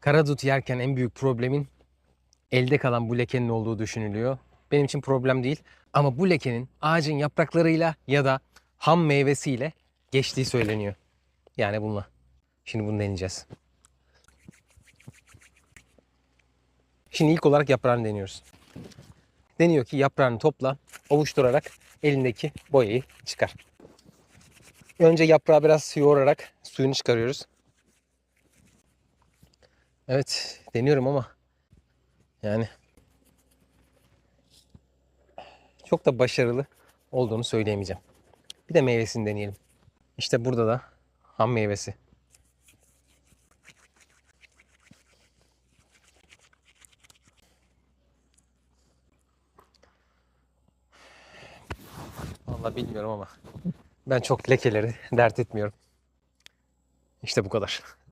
Karadut yerken en büyük problemin elde kalan bu lekenin olduğu düşünülüyor. Benim için problem değil. Ama bu lekenin ağacın yapraklarıyla ya da ham meyvesiyle geçtiği söyleniyor. Yani bununla. Şimdi bunu deneyeceğiz. Şimdi ilk olarak yaprağını deniyoruz. Deniyor ki yaprağını topla, ovuşturarak elindeki boyayı çıkar. Önce yaprağı biraz yoğurarak suyunu çıkarıyoruz. Evet, deniyorum ama yani çok da başarılı olduğunu söyleyemeyeceğim. Bir de meyvesini deneyelim. İşte burada da ham meyvesi. Vallahi bilmiyorum ama ben çok lekeleri dert etmiyorum. İşte bu kadar.